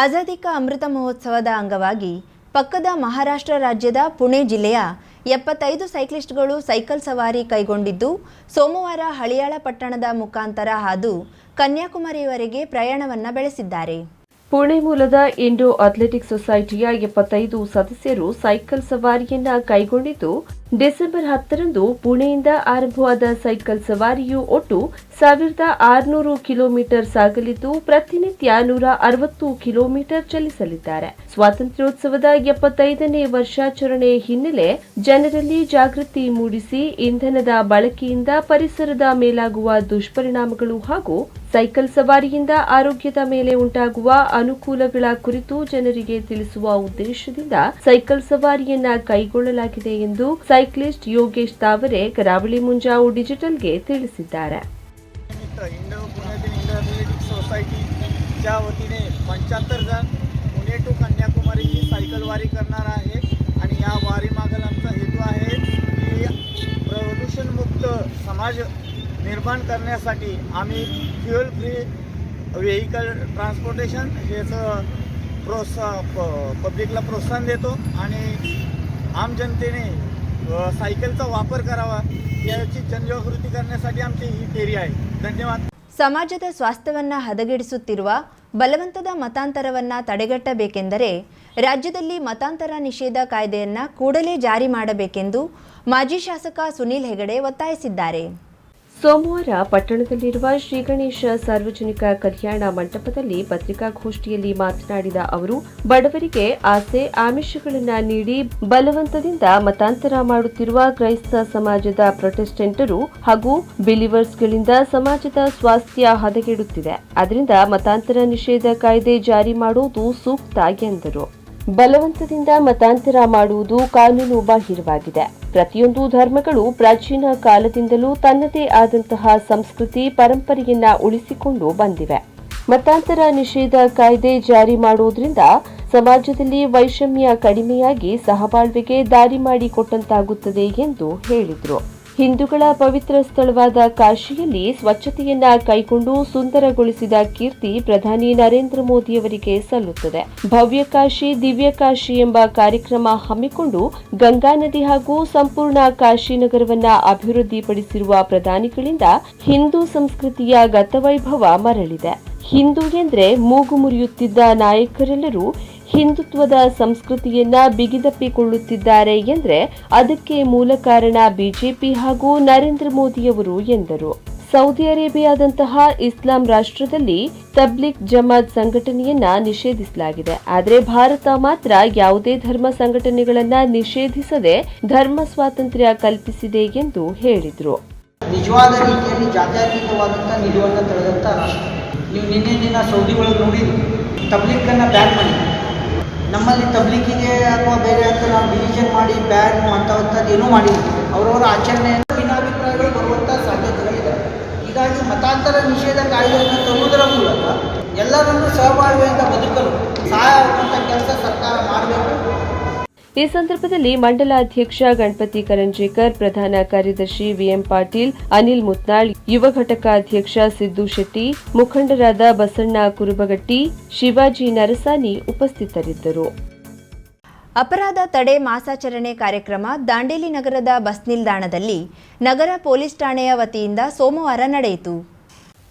ಆಜಾದಿ ಕಾ ಅಮೃತ ಮಹೋತ್ಸವದ ಅಂಗವಾಗಿ ಪಕ್ಕದ ಮಹಾರಾಷ್ಟ್ರ ರಾಜ್ಯದ ಪುಣೆ ಜಿಲ್ಲೆಯ ಎಪ್ಪತ್ತೈದು ಸೈಕ್ಲಿಸ್ಟ್ಗಳು ಸೈಕಲ್ ಸವಾರಿ ಕೈಗೊಂಡಿದ್ದು, ಸೋಮವಾರ ಹಳಿಯಾಳ ಪಟ್ಟಣದ ಮುಖಾಂತರ ಹಾದು ಕನ್ಯಾಕುಮಾರಿಯವರೆಗೆ ಪ್ರಯಾಣವನ್ನ ಬೆಳೆಸಿದ್ದಾರೆ. ಪುಣೆ ಮೂಲದ ಇಂಡೋ ಅಥ್ಲೆಟಿಕ್ ಸೊಸೈಟಿಯ ಎಪ್ಪತ್ತೈದು ಸದಸ್ಯರು ಸೈಕಲ್ ಸವಾರಿಯನ್ನ ಕೈಗೊಂಡಿದ್ದು ಡಿಸೆಂಬರ್ ಹತ್ತರಂದು ಪುಣೆಯಿಂದ ಆರಂಭವಾದ ಸೈಕಲ್ ಸವಾರಿಯು ಒಟ್ಟು ಸಾವಿರದ ಆರುನೂರು ಕಿಲೋಮೀಟರ್ ಸಾಗಲಿದ್ದು, ಪ್ರತಿನಿತ್ಯ ನೂರ ಅರವತ್ತು ಕಿಲೋಮೀಟರ್ ಚಲಿಸಲಿದ್ದಾರೆ. ಸ್ವಾತಂತ್ರ್ಯೋತ್ಸವದ ಎಪ್ಪತ್ತೈದನೇ ವರ್ಷಾಚರಣೆ ಹಿನ್ನೆಲೆ ಜನರಲ್ಲಿ ಜಾಗೃತಿ ಮೂಡಿಸಿ, ಇಂಧನದ ಬಳಕೆಯಿಂದ ಪರಿಸರದ ಮೇಲಾಗುವ ದುಷ್ಪರಿಣಾಮಗಳು ಹಾಗೂ ಸೈಕಲ್ ಸವಾರಿಯಿಂದ ಆರೋಗ್ಯದ ಮೇಲೆ ಉಂಟಾಗುವ ಅನುಕೂಲಗಳ ಕುರಿತು ಜನರಿಗೆ ತಿಳಿಸುವ ಉದ್ದೇಶದಿಂದ ಸೈಕಲ್ ಸವಾರಿಯನ್ನ ಕೈಗೊಳ್ಳಲಾಗಿದೆ ಎಂದು ಸೈಕ್ಲಿಸ್ಟ್ ಯೋಗೇಶ್ ತಾವರೆ ಕರಾವಳಿ ಮುಂಜಾವು ಡಿಜಿಟಲ್ಗೆ ತಿಳಿಸಿದ್ದಾರೆ निमित्त इंडो पुण्यातील इंडो ॲथलेटिक्स सोसायटीच्या वतीने पंच्याहत्तर जण पुणे टू कन्याकुमारी ही सायकल वारी करणार आहे आणि या वारीमागल आमचा हेतू आहे की प्रदूषणमुक्त समाज निर्माण करण्यासाठी आम्ही फ्युअल फ्री व्हेकल ट्रान्सपोर्टेशन हेचं प्रोत्साह प पब्लिकला प्रोत्साहन देतो आणि आम जनतेने अ, सायकलचा वापर करावा याची जनजागृती करण्यासाठी आमची ही फेरी आहे धन्यवाद ಸಮಾಜದ ಸ್ವಾಸ್ಥ್ಯವನ್ನ ಹದಗೆಡಿಸುತ್ತಿರುವ ಬಲವಂತದ ಮತಾಂತರವನ್ನ ತಡೆಗಟ್ಟಬೇಕೆಂದರೆ ರಾಜ್ಯದಲ್ಲಿ ಮತಾಂತರ ನಿಷೇಧ ಕಾಯ್ದೆಯನ್ನ ಕೂಡಲೇ ಜಾರಿ ಮಾಡಬೇಕೆಂದು ಮಾಜಿ ಶಾಸಕ ಸುನೀಲ್ ಹೆಗಡೆ ಒತ್ತಾಯಿಸಿದ್ದಾರೆ ಸೋಮವಾರ ಪಟ್ಟಣದಲ್ಲಿರುವ ಶ್ರೀ ಗಣೇಶ ಸಾರ್ವಜನಿಕ ಕಲ್ಯಾಣ ಮಂಟಪದಲ್ಲಿ ಪತ್ರಿಕಾಗೋಷ್ಠಿಯಲ್ಲಿ ಮಾತನಾಡಿದ ಅವರು, ಬಡವರಿಗೆ ಆಸೆ ಆಮಿಷಗಳನ್ನು ನೀಡಿ ಬಲವಂತದಿಂದ ಮತಾಂತರ ಮಾಡುತ್ತಿರುವ ಕ್ರೈಸ್ತ ಸಮಾಜದ ಪ್ರೊಟೆಸ್ಟೆಂಟರು ಹಾಗೂ ಬಿಲಿವರ್ಸ್ಗಳಿಂದ ಸಮಾಜದ ಸ್ವಾಸ್ಥ್ಯ ಹದಗೆಡುತ್ತಿದೆ. ಅದರಿಂದ ಮತಾಂತರ ನಿಷೇಧ ಕಾಯ್ದೆ ಜಾರಿ ಮಾಡುವುದು ಸೂಕ್ತ ಎಂದರು. ಬಲವಂತದಿಂದ ಮತಾಂತರ ಮಾಡುವುದು ಕಾನೂನು ಬಾಹಿರವಾಗಿದೆ. ಪ್ರತಿಯೊಂದು ಧರ್ಮಗಳು ಪ್ರಾಚೀನ ಕಾಲದಿಂದಲೂ ತನ್ನದೇ ಆದಂತಹ ಸಂಸ್ಕೃತಿ ಪರಂಪರೆಯನ್ನ ಉಳಿಸಿಕೊಂಡು ಬಂದಿವೆ. ಮತಾಂತರ ನಿಷೇಧ ಕಾಯ್ದೆ ಜಾರಿ ಮಾಡುವುದರಿಂದ ಸಮಾಜದಲ್ಲಿ ವೈಷಮ್ಯ ಕಡಿಮೆಯಾಗಿ ಸಹಬಾಳ್ವೆಗೆ ದಾರಿ ಮಾಡಿಕೊಟ್ಟಂತಾಗುತ್ತದೆ ಎಂದು ಹೇಳಿದರು. ಹಿಂದೂಗಳ ಪವಿತ್ರ ಸ್ಥಳವಾದ ಕಾಶಿಯಲ್ಲಿ ಸ್ವಚ್ಛತೆಯನ್ನ ಕೈಗೊಂಡು ಸುಂದರಗೊಳಿಸಿದ ಕೀರ್ತಿ ಪ್ರಧಾನಿ ನರೇಂದ್ರ ಮೋದಿಯವರಿಗೆ ಸಲ್ಲುತ್ತದೆ. ಭವ್ಯ ಕಾಶಿ, ದಿವ್ಯ ಕಾಶಿ ಎಂಬ ಕಾರ್ಯಕ್ರಮ ಹಮ್ಮಿಕೊಂಡು ಗಂಗಾ ನದಿ ಹಾಗೂ ಸಂಪೂರ್ಣ ಕಾಶಿ ನಗರವನ್ನ ಅಭಿವೃದ್ಧಿಪಡಿಸಿರುವ ಪ್ರಧಾನಿಗಳಿಂದ ಹಿಂದೂ ಸಂಸ್ಕೃತಿಯ ಗತವೈಭವ ಮರಳಿದೆ. ಹಿಂದೂ ಎಂದ್ರೆ ಮೂಗು ಮುರಿಯುತ್ತಿದ್ದ ನಾಯಕರೆಲ್ಲರೂ ಹಿಂದುತ್ವದ ಸಂಸ್ಕೃತಿಯನ್ನ ಬಿಗಿದಪ್ಪಿಕೊಳ್ಳುತ್ತಿದ್ದಾರೆ ಎಂದರೆ ಅದಕ್ಕೆ ಮೂಲ ಕಾರಣ ಬಿಜೆಪಿ ಹಾಗೂ ನರೇಂದ್ರ ಮೋದಿಯವರು ಎಂದರು. ಸೌದಿ ಅರೇಬಿಯಾದಂತಹ ಇಸ್ಲಾಂ ರಾಷ್ಟ್ರದಲ್ಲಿ ತಬ್ಲಿಕ್ ಜಮಾತ್ ಸಂಘಟನೆಯನ್ನ ನಿಷೇಧಿಸಲಾಗಿದೆ. ಆದರೆ ಭಾರತ ಮಾತ್ರ ಯಾವುದೇ ಧರ್ಮ ಸಂಘಟನೆಗಳನ್ನ ನಿಷೇಧಿಸದೆ ಧರ್ಮ ಸ್ವಾತಂತ್ರ್ಯ ಕಲ್ಪಿಸಿದೆ ಎಂದು ಹೇಳಿದರು. ನಿಜವಾದ ರೀತಿಯಲ್ಲಿ ಜಾತ್ಯಾತೀತವಾದಂತಹ ನಿಲುವನ್ನು ತಳೆದಂತಹ ರಾಷ್ಟ್ರ. ನೀವು ನಿನ್ನೆ ದಿನ ಸೌದಿ ಒಳಗೆ ತಬ್ಲಿಕ್ ಅನ್ನ ಬ್ಯಾನ್ ಮಾಡಿ ನಮ್ಮಲ್ಲಿ ತಬ್ಲಿಕ್ಕಿಗೆ ಅಥವಾ ಬೇರೆ ಅಂತ ನಾವು ಡಿವಿಷನ್ ಮಾಡಿ ಬ್ಯಾನ್ ಅಂಥವಂಥದ್ದು ಏನೂ ಮಾಡಿಲ್ಲ. ಅವರವರ ಆಚರಣೆಯನ್ನು ಭಿನ್ನಾಭಿಪ್ರಾಯಗಳು ಬರುವಂಥ ಸಾಧ್ಯತೆಗಳಿದೆ. ಹೀಗಾಗಿ ಮತಾಂತರ ನಿಷೇಧ ಕಾಯ್ದೆಯನ್ನು ತರುವುದರ ಮೂಲಕ ಎಲ್ಲರನ್ನೂ ಸಹಬಾಳ್ವೆಯಿಂದ ಬದುಕಲು ಸಹಾಯ ಆಗುವಂಥ ಕೆಲಸ ಸರ್ಕಾರ ಮಾಡಬೇಕು. ಈ ಸಂದರ್ಭದಲ್ಲಿ ಮಂಡಲಾಧ್ಯಕ್ಷ ಗಣಪತಿ ಕರಂಜೇಕರ್, ಪ್ರಧಾನ ಕಾರ್ಯದರ್ಶಿ ವಿಎಂ ಪಾಟೀಲ್, ಅನಿಲ್ ಮುತ್ನಾಳ್, ಯುವ ಘಟಕ ಅಧ್ಯಕ್ಷ ಸಿದ್ದು ಶೆಟ್ಟಿ, ಮುಖಂಡರಾದ ಬಸಣ್ಣ ಕುರುಬಗಟ್ಟಿ, ಶಿವಾಜಿ ನರಸಾನಿ ಉಪಸ್ಥಿತರಿದ್ದರು. ಅಪರಾಧ ತಡೆ ಮಾಸಾಚರಣೆ ಕಾರ್ಯಕ್ರಮ ದಾಂಡೇಲಿ ನಗರದ ಬಸ್ ನಿಲ್ದಾಣದಲ್ಲಿ ನಗರ ಪೊಲೀಸ್ ಠಾಣೆಯ ವತಿಯಿಂದ ಸೋಮವಾರ ನಡೆಯಿತು.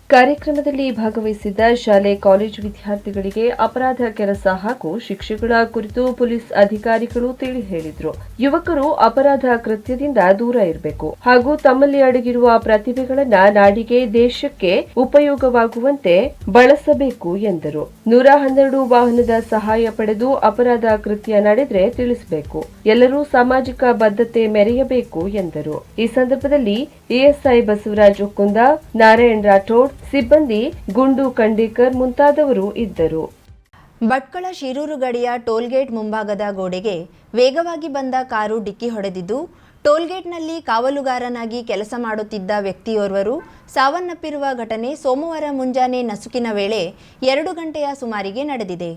ಕಾರ್ಯಕ್ರಮದಲ್ಲಿ ಭಾಗವಹಿಸಿದ್ದ ಶಾಲೆ ಕಾಲೇಜು ವಿದ್ಯಾರ್ಥಿಗಳಿಗೆ ಅಪರಾಧ ಕೆಲಸ ಹಾಗೂ ಶಿಕ್ಷೆಗಳ ಕುರಿತು ಪೊಲೀಸ್ ಅಧಿಕಾರಿಗಳು ತಿಳಿ ಹೇಳಿದರು. ಯುವಕರು ಅಪರಾಧ ಕೃತ್ಯದಿಂದ ದೂರ ಇರಬೇಕು ಹಾಗೂ ತಮ್ಮಲ್ಲಿ ಅಡಗಿರುವ ಪ್ರತಿಭೆಗಳನ್ನ ನಾಡಿಗೆ ದೇಶಕ್ಕೆ ಉಪಯೋಗವಾಗುವಂತೆ ಬಳಸಬೇಕು ಎಂದರು. ನೂರ ಹನ್ನೆರಡು ವಾಹನದ ಸಹಾಯ ಪಡೆದು ಅಪರಾಧ ಕೃತ್ಯ ನಡೆದ್ರೆ ತಿಳಿಸಬೇಕು. ಎಲ್ಲರೂ ಸಾಮಾಜಿಕ ಬದ್ಧತೆ ಮೆರೆಯಬೇಕು ಎಂದರು. ಈ ಸಂದರ್ಭದಲ್ಲಿ ಎಎಸ್ಐ ಬಸವರಾಜ್ ಒಕ್ಕುಂದ ನಾರಾಯಣ್ ರಾಠೋಡ್ ಸಿಬ್ಬಂದಿ, ಗುಂಡು, ಖಂಡೀಕರ್ ಮುಂತಾದವರು ಇದ್ದರು. ಭಟ್ಕಳ ಶಿರೂರು ಗಡಿಯ ಟೋಲ್ಗೇಟ್ ಮುಂಭಾಗದ ಗೋಡೆಗೆ ವೇಗವಾಗಿ ಬಂದ ಕಾರು ಡಿಕ್ಕಿ ಹೊಡೆದಿದ್ದು, ಟೋಲ್ಗೇಟ್ನಲ್ಲಿ ಕಾವಲುಗಾರನಾಗಿ ಕೆಲಸ ಮಾಡುತ್ತಿದ್ದ ವ್ಯಕ್ತಿಯೋರ್ವರು ಸಾವನ್ನಪ್ಪಿರುವ ಘಟನೆ ಸೋಮವಾರ ಮುಂಜಾನೆ ನಸುಕಿನ ವೇಳೆ ಎರಡು ಗಂಟೆಯ ಸುಮಾರಿಗೆ ನಡೆದಿದೆ.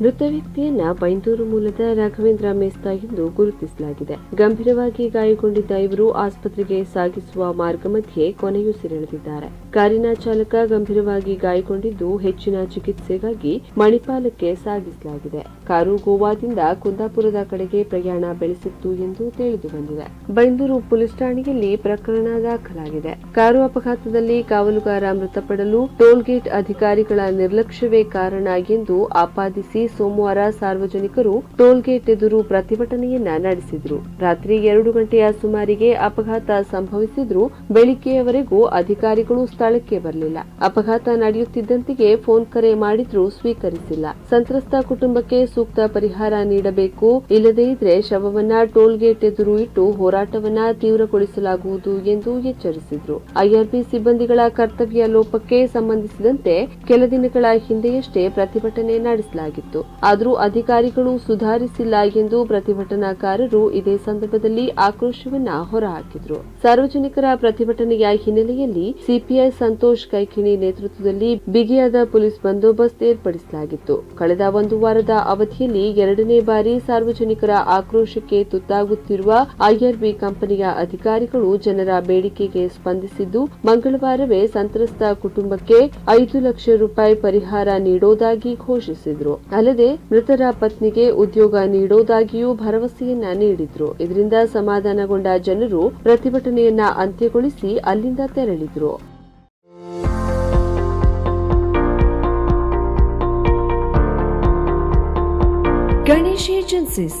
ಮೃತ ವ್ಯಕ್ತಿಯನ್ನ ಬೈಂದೂರು ಮೂಲದ ರಾಘವೇಂದ್ರ ಮೇಸ್ತಾ ಎಂದು ಗುರುತಿಸಲಾಗಿದೆ. ಗಂಭೀರವಾಗಿ ಗಾಯಗೊಂಡಿದ್ದ ಇವರು ಆಸ್ಪತ್ರೆಗೆ ಸಾಗಿಸುವ ಮಾರ್ಗ ಮಧ್ಯೆ ಕೊನೆಯುಸಿರೆಳೆದಿದ್ದಾರೆ ಕಾರಿನ ಚಾಲಕ ಗಂಭೀರವಾಗಿ ಗಾಯಗೊಂಡಿದ್ದು ಹೆಚ್ಚಿನ ಚಿಕಿತ್ಸೆಗಾಗಿ ಮಣಿಪಾಲಕ್ಕೆ ಸಾಗಿಸಲಾಗಿದೆ. ಕಾರು ಗೋವಾದಿಂದ ಕುಂದಾಪುರದ ಕಡೆಗೆ ಪ್ರಯಾಣ ಬೆಳೆಸಿತ್ತು ಎಂದು ತಿಳಿದು ಬಂದಿದೆ. ಬೈಂದೂರು ಪೊಲೀಸ್ ಠಾಣೆಯಲ್ಲಿ ಪ್ರಕರಣ ದಾಖಲಾಗಿದೆ. ಕಾರು ಅಪಘಾತದಲ್ಲಿ ಕಾವಲುಗಾರ ಮೃತಪಡಲು ಟೋಲ್ಗೇಟ್ ಅಧಿಕಾರಿಗಳ ನಿರ್ಲಕ್ಷ್ಯವೇ ಕಾರಣ ಎಂದು ಆಪಾದಿಸಿ ಸೋಮವಾರ ಸಾರ್ವಜನಿಕರು ಟೋಲ್ಗೇಟ್ ಎದುರು ಪ್ರತಿಭಟನೆಯನ್ನ ನಡೆಸಿದ್ರು. ರಾತ್ರಿ ಎರಡು ಗಂಟೆಯ ಸುಮಾರಿಗೆ ಅಪಘಾತ ಸಂಭವಿಸಿದ್ರು ಬೆಳಿಗ್ಗೆಯವರೆಗೂ ಅಧಿಕಾರಿಗಳು ಸ್ಥಳಕ್ಕೆ ಬರಲಿಲ್ಲ. ಅಪಘಾತ ನಡೆಯುತ್ತಿದ್ದಂತೆಯೇ ಫೋನ್ ಕರೆ ಮಾಡಿದ್ರೂ ಸ್ವೀಕರಿಸಿಲ್ಲ. ಸಂತ್ರಸ್ತ ಕುಟುಂಬಕ್ಕೆ ಸೂಕ್ತ ಪರಿಹಾರ ನೀಡಬೇಕು, ಇಲ್ಲದೇ ಇದ್ರೆ ಶವವನ್ನ ಟೋಲ್ಗೇಟ್ ಎದುರು ಇಟ್ಟು ಹೋರಾಟವನ್ನ ತೀವ್ರಗೊಳಿಸಲಾಗುವುದು ಎಂದು ಎಚ್ಚರಿಸಿದ್ರು. ಐಆರ್ಬಿ ಸಿಬ್ಬಂದಿಗಳ ಕರ್ತವ್ಯ ಲೋಪಕ್ಕೆ ಸಂಬಂಧಿಸಿದಂತೆ ಕೆಲ ದಿನಗಳ ಹಿಂದೆಯಷ್ಟೇ ಪ್ರತಿಭಟನೆ ನಡೆಸಲಾಗಿತ್ತು. ಆದರೂ ಅಧಿಕಾರಿಗಳು ಸುಧಾರಿಸಿಲ್ಲ ಎಂದು ಪ್ರತಿಭಟನಾಕಾರರು ಇದೇ ಸಂದರ್ಭದಲ್ಲಿ ಆಕ್ರೋಶವನ್ನ ಹೊರಹಾಕಿದ್ರು. ಸಾರ್ವಜನಿಕರ ಪ್ರತಿಭಟನೆಯ ಹಿನ್ನೆಲೆಯಲ್ಲಿ ಸಿಪಿಐ ಸಂತೋಷ್ ಕೈಖಿಣಿ ನೇತೃತ್ವದಲ್ಲಿ ಬಿಗಿಯಾದ ಪೊಲೀಸ್ ಬಂದೋಬಸ್ತ್ ಏರ್ಪಡಿಸಲಾಗಿತ್ತು. ಕಳೆದ ಒಂದು ವಾರದ ಅವಧಿಯಲ್ಲಿ ಎರಡನೇ ಬಾರಿ ಸಾರ್ವಜನಿಕರ ಆಕ್ರೋಶಕ್ಕೆ ತುತ್ತಾಗುತ್ತಿರುವ ಐಆರ್ಬಿ ಕಂಪನಿಯ ಅಧಿಕಾರಿಗಳು ಜನರ ಬೇಡಿಕೆಗೆ ಸ್ಪಂದಿಸಿದ್ದು, ಮಂಗಳವಾರವೇ ಸಂತ್ರಸ್ತ ಕುಟುಂಬಕ್ಕೆ ಐದು ಲಕ್ಷ ರೂಪಾಯಿ ಪರಿಹಾರ ನೀಡೋದಾಗಿ ಘೋಷಿಸಿದ್ರು. ಅಲ್ಲದೆ ಮೃತರ ಪತ್ನಿಗೆ ಉದ್ಯೋಗ ನೀಡೋದಾಗಿಯೂ ಭರವಸೆಯನ್ನ ನೀಡಿದ್ರು. ಇದರಿಂದ ಸಮಾಧಾನಗೊಂಡ ಜನರು ಪ್ರತಿಭಟನೆಯನ್ನ ಅಂತ್ಯಗೊಳಿಸಿ ಅಲ್ಲಿಂದ ತೆರಳಿದ್ರು. Ganesh agencies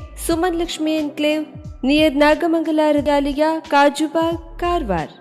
Suman Lakshmi enclave near Nagamangala Hrudalaya Kajubag Karwar.